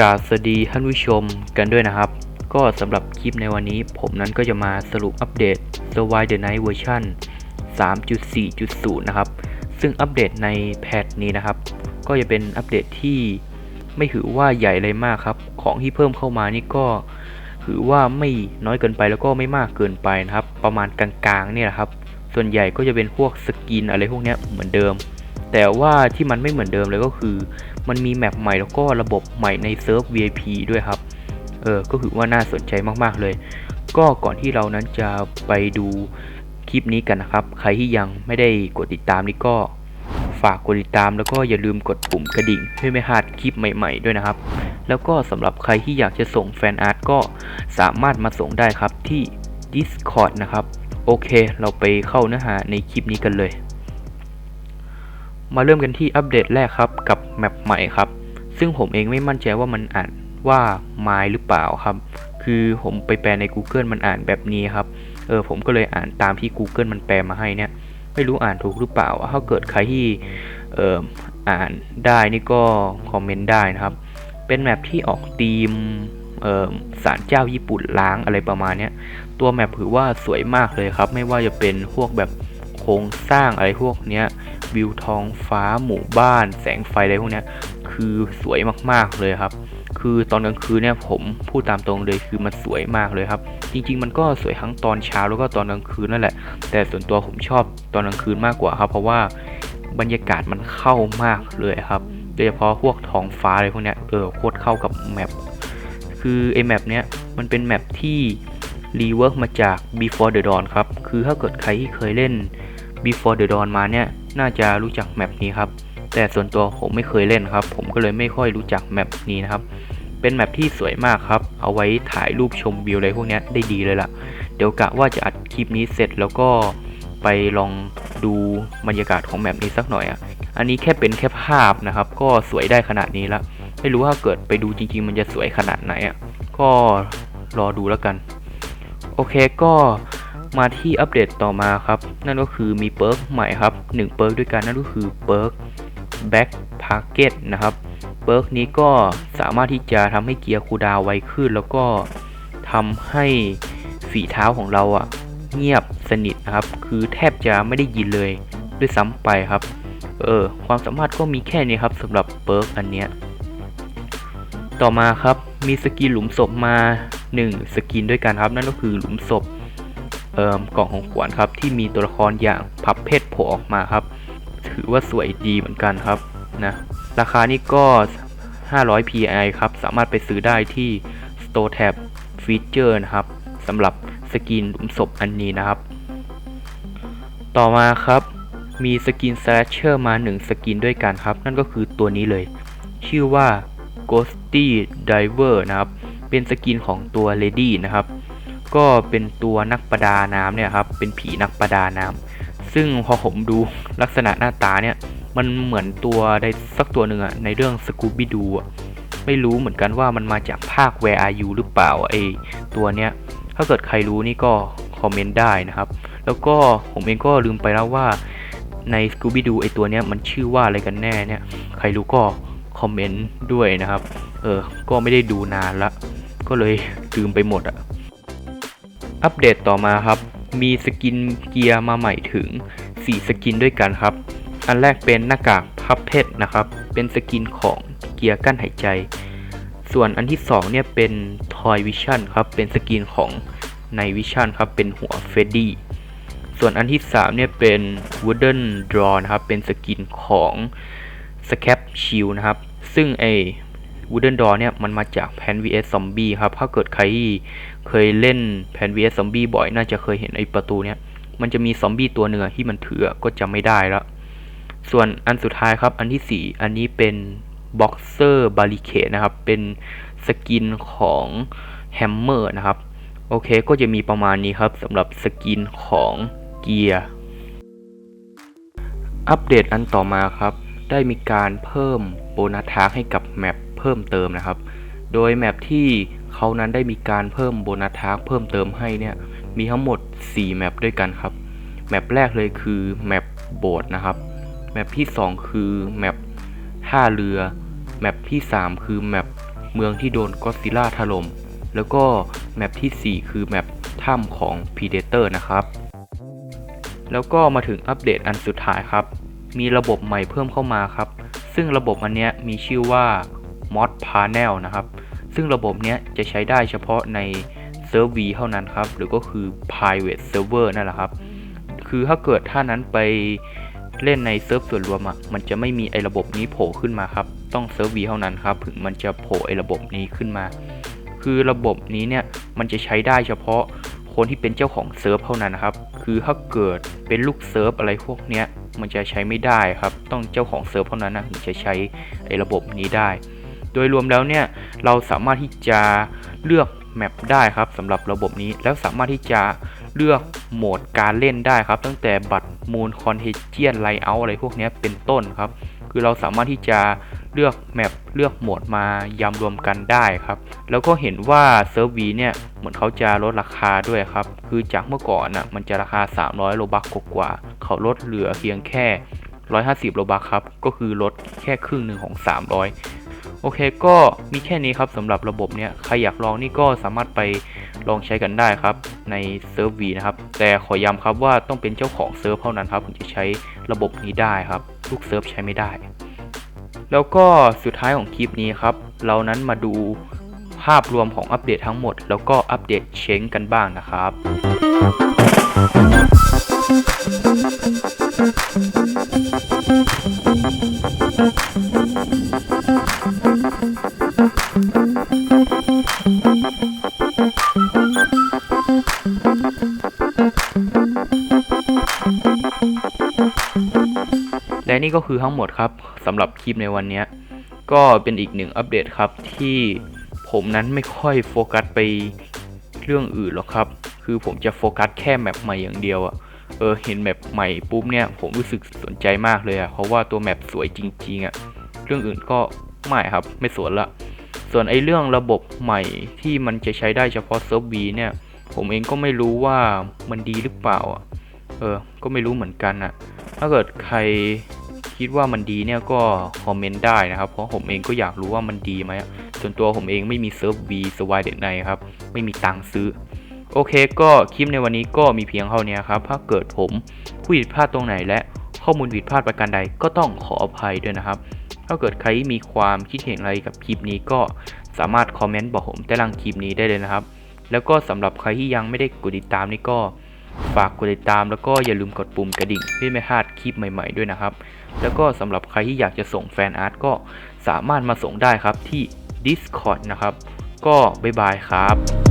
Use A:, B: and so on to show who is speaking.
A: กาสวัสดีท่านผู้ชมกันด้วยนะครับ ก็สำหรับคลิปในวันนี้ผมนั้นก็จะมาสรุปอัปเดต Survive the Night เวอร์ชัน3.4.0 นะครับ ซึ่งอัปเดตในแพทนี้นะครับ ก็จะเป็นอัปเดตที่ไม่ถือว่าใหญ่เลยมากครับ ของที่เพิ่มเข้ามานี่ก็ถือว่าไม่น้อยเกินไปแล้วก็ไม่มากเกินไปนะครับ ประมาณกลางๆเนี่ยแหละครับ ส่วนใหญ่ก็จะเป็นพวกสกินอะไรพวกนี้เหมือนเดิม แต่ว่าที่มันไม่เหมือนเดิมเลยก็คือ มันมีแมปใหม่แล้วก็ระบบใหม่ในเซิร์ฟ VIP ด้วยครับ เออ ก็ถือว่าน่าสนใจมากๆเลย ก็ก่อนที่เรานั้นจะไปดูคลิปนี้กันนะครับ ใครที่ยังไม่ได้กดติดตามนี่ก็ฝากกดติดตามแล้วก็อย่าลืมกดปุ่มกระดิ่งเพื่อไม่พลาดคลิปใหม่ ๆ ด้วยนะครับ แล้วก็สำหรับใครที่อยากจะส่งแฟนอาร์ตก็สามารถมาส่งได้ครับที่ Discord นะครับ โอเค เราไปเข้าเนื้อหาในคลิปนี้กันเลย มาเริ่มกันที่อัปเดตแรกครับกับแมปใหม่ครับ ซึ่งผมเองไม่มั่นใจว่ามันอ่านว่า my หรือเปล่าครับ คือผมไปแปลใน Google มันอ่านแบบนี้ครับ เออผมก็เลยอ่านตามที่ Google มันแปลมาให้เนี่ย ไม่รู้อ่านถูกหรือเปล่า ถ้าเกิดใครที่เอออ่านได้นี่ก็คอมเมนต์ได้นะครับ เป็นแมปที่ออกธีมสารเจ้าญี่ปุ่นล้างอะไรประมาณนี้ตัวแมปถือว่าสวยมากเลยครับ ไม่ว่าจะเป็นพวกแบบโครงสร้างอะไรพวกเนี้ย วิวท้องฟ้าหมู่บ้าน แสงไฟอะไรพวกนี้คือสวยมากๆเลยครับ คือตอนกลางคืนเนี่ยผมพูดตามตรงเลยคือมันสวยมากเลยครับ จริง ๆ มันก็สวยทั้งตอนเช้าแล้วก็ตอนกลางคืนนั่นแหละ แต่ส่วนตัวผมชอบตอนกลางคืนมากกว่าครับ เพราะว่าบรรยากาศมันเข้ามากเลยครับโดยเฉพาะพวกท้องฟ้าอะไรพวกนี้เออโคตรเข้ากับแมปคือไอแมปเนี้ยมันเป็นแมปที่รีเวิร์กมาจาก Before the Dawn ครับ คือถ้าเกิดใครที่เคยเล่น Before the Dawn มาเนี่ยน่าจะรู้จักแมปนี้ครับ แต่ส่วนตัวผมไม่เคยเล่นครับ ผมก็เลยไม่ค่อยรู้จักแมปนี้นะครับ เป็นแมปที่สวยมากครับ เอาไว้ถ่ายรูปชมวิวอะไรพวกนี้ได้ดีเลยล่ะ เดี๋ยวกะว่าจะอัดคลิปนี้เสร็จแล้วก็ไปลองดูบรรยากาศของแมปนี้สักหน่อยอะ อันนี้แค่เป็นแค่ภาพนะครับ ก็สวยได้ขนาดนี้ละ ไม่รู้ว่าเกิดไปดูจริง ๆ มันจะสวยขนาดไหนอะ ก็รอดูแล้วกัน โอเคก็ มาที่อัปเดตต่อมาครับ นั่นก็คือมีเปิร์กใหม่ครับ1เปิร์กด้วยกันนั่นก็คือเปิร์ก Back Target นะครับเปิร์กนี้ก็สามารถที่จะทำให้เกียร์คูดาวไวขึ้น แล้วก็ทำให้ฝีเท้าของเราอะเงียบสนิทนะครับ คือแทบจะไม่ได้ยินเลยด้วยซ้ำไปครับ เออ ความสามารถก็มีแค่นี้ครับสำหรับเปิร์กอันเนี้ย ต่อมาครับมีสกินหลุมศพมา 1 สกินด้วยกันครับ นั่นก็คือหลุมศพ กล่องของขวัญครับ ที่มีตัวละครอย่างพับเพชรโผล่ออกมาครับ ถือว่าสวยดีเหมือนกันครับนะราคานี่ก็ 500 pi ครับ สามารถไปซื้อได้ที่ Store Tab Feature นะครับสำหรับสกินหลุมศพอันนี้นะครับ ต่อมาครับมีสกิน Slasher มา 1 สกินด้วยกันครับ นั่นก็คือตัวนี้เลย ชื่อว่า Ghosty Diver นะครับ เป็นสกินของตัว Lady นะครับ ก็เป็นตัวนักประดาน้ำเนี่ยครับเป็นผีนักประดาน้ำซึ่งพอผมดูลักษณะหน้าตาเนี่ยมันเหมือนตัวใดสักตัวหนึ่งอะในเรื่อง Scooby Doo อะไม่รู้เหมือนกันว่ามันมาจากภาค Where Are You หรือเปล่าไอตัวเนี้ยถ้าเกิดใครรู้นี่ก็คอมเมนต์ได้นะครับ แล้วก็ผมเองก็ลืมไปแล้วว่าใน Scooby Doo ไอตัวเนี้ยมันชื่อว่าอะไรกันแน่เนี่ยใครรู้ก็คอมเมนต์ด้วยนะครับ เออ ก็ไม่ได้ดูนานละ ก็เลยลืมไปหมดอะ อัปเดตต่อมาครับ มีสกินเกียร์มาใหม่ถึง 4 สกินด้วยกันครับ อันแรกเป็นหน้ากากพับเพชรนะครับ เป็นสกินของเกียร์กั้นหายใจ ส่วนอันที่ 2 เนี่ยเป็นทอยวิชั่นครับ เป็นสกินของในวิชั่นครับ เป็นหัวเฟดดี้ ส่วนอันที่ 3 เนี่ยเป็น wooden draw นะครับ เป็นสกินของ scap shield นะครับ ซึ่งไอ wooden draw เนี่ยมันมาจากแพน vs zombie ครับ ถ้าเกิดใครเคยเล่นแพน vs zombie บ่อย น่าจะเคยเห็นไอ้ประตูเนี่ยมันจะมีซอมบี้ตัวหนึ่งอที่มันถือก็จำไม่ได้แล้ว ส่วนอันสุดท้ายครับ อันที่ 4 อันนี้เป็น boxer barricade นะครับ เป็นสกินของ hammer นะครับ โอเคก็จะมีประมาณนี้ครับสำหรับสกินของเกียร์ อัปเดตอันต่อมาครับ ได้มีการเพิ่มโบนัสทาร์กให้กับแมป พิ่มเติมนะครับ โดยแมปที่เขานั้นได้มีการเพิ่มโบนัสทาร์กเพิ่มเติมให้เนี่ยมีทั้งหมด 4 แมปด้วยกันครับ แมปแรกเลยคือแมปโบสถ์นะครับ แมปที่ 2 คือแมปท่าเรือ แมปที่ 3 คือแมปเมืองที่โดนก็อดซิล่าถล่ม แล้วก็แมปทีสี่ 4 คือแมปถ้ำของ Predator นะครับ แล้วก็มาถึงอัปเดตอันสุดท้ายครับ มีระบบใหม่เพิ่มเข้ามาครับ ซึ่งระบบอันเนี้ยมีชื่อว่า Mod Panel นะครับ ซึ่งระบบเนี้ยจะใช้ได้เฉพาะในเซิร์ฟ V เท่านั้นครับ หรือก็คือ private server นั่นแหละครับ คือถ้าเกิดท่านั้นไปเล่นในเซิร์ฟส่วนรวมอะ มันจะไม่มีไอ้ระบบนี้โผล่ขึ้นมาครับ ต้องเซิร์ฟ V เท่านั้นครับ ถึงมันจะโผล่ไอ้ระบบนี้ขึ้นมา คือระบบนี้เนี่ย มันจะใช้ได้เฉพาะคนที่เป็นเจ้าของเซิร์ฟเท่านั้นนะครับ คือถ้าเกิดเป็นลูกเซิร์ฟอะไรพวกเนี้ย มันจะใช้ไม่ได้ครับ ต้องเจ้าของเซิร์ฟเท่านั้นนะถึงจะใช้ไอ้ระบบนี้ได้ โดยรวมแล้วเนี่ยเราสามารถที่จะเลือกแมปได้ครับสำหรับระบบนี้แล้วสามารถที่จะเลือกโหมดการเล่นได้ครับ ตั้งแต่บัตรมูลคอนเทเจียนไลเอาอะไรพวกนี้เป็นต้นครับ คือเราสามารถที่จะเลือกแมปเลือกโหมดมายำรวมกันได้ครับ แล้วก็เห็นว่าเซิร์ฟวีเนี่ยเหมือนเขาจะลดราคาด้วยครับ คือจากเมื่อก่อนน่ะมันจะราคา 300โลบักกว่า เขาลดเหลือเพียงแค่ 150โลบักครับ ก็คือลดแค่ครึ่งหนึ่งของ 300 โอเคก็มีแค่นี้ครับสำหรับระบบเนี้ยใครอยากลองนี่ก็สามารถไปลองใช้กันได้ครับในเซิร์ฟวีนะครับ แต่ขอย้ำครับว่าต้องเป็นเจ้าของเซิร์ฟเท่านั้นครับถึงจะใช้ระบบนี้ได้ครับลูกเซิร์ฟใช้ไม่ได้ แล้วก็สุดท้ายของคลิปนี้ครับ เรานั้นมาดูภาพรวมของอัปเดตทั้งหมด แล้วก็อัปเดตเช้งกันบ้างนะครับแล นี่ก็คือทั้งหมดครับสำหรับคลิปในวันนี้ ก็เป็นอีกหนึ่งอัปเดตครับที่ผมนั้นไม่ค่อยโฟกัสไปเรื่องอื่นหรอกครับ คือผมจะโฟกัสแค่แมปใหม่อย่างเดียวอะเออเห็นแมปใหม่ปุ๊บเนี่ยผมรู้สึกสนใจมากเลยอะเพราะว่าตัวแมปสวยจริงๆอะเรื่องอื่นก็ไม่ครับไม่สวนละ ส่วนไอ้เรื่องระบบใหม่ที่มันจะใช้ได้เฉพาะเซิร์ฟวีเนี่ย ผมเองก็ไม่รู้ว่ามันดีหรือเปล่าอะเออ ก็ไม่รู้เหมือนกันอะถ้าเกิดใคร คิดว่ามันดีเนี่ยก็คอมเมนต์ได้นะครับ เพราะผมเองก็อยากรู้ว่ามันดีไหมส่วนตัวผมเองไม่มีเซิร์ฟ V สวายเด็ดในครับ ไม่มีตังค์ซื้อ โอเคก็คลิปในวันนี้ก็มีเพียงเท่านี้ครับ ถ้าเกิดผมพูดผิดพลาดตรงไหนและข้อมูลผิดพลาดประการใดก็ต้องขออภัยด้วยนะครับ ถ้าเกิดใครมีความคิดเห็นอะไรกับคลิปนี้ก็สามารถคอมเมนต์บอกผมใต้ล่างคลิปนี้ได้เลยนะครับ แล้วก็สำหรับใครที่ยังไม่ได้กดติดตามนี่ก็ฝากกดติดตามแล้วก็อย่าลืมกดปุ่มกระดิ่งเพื่อไม่พลาดคลิปใหม่ ๆด้วยนะครับ แล้วก็สำหรับใครที่อยากจะส่งแฟนอาร์ตก็สามารถมาส่งได้ครับที่ Discord นะครับ ก็บ๊ายบายครับ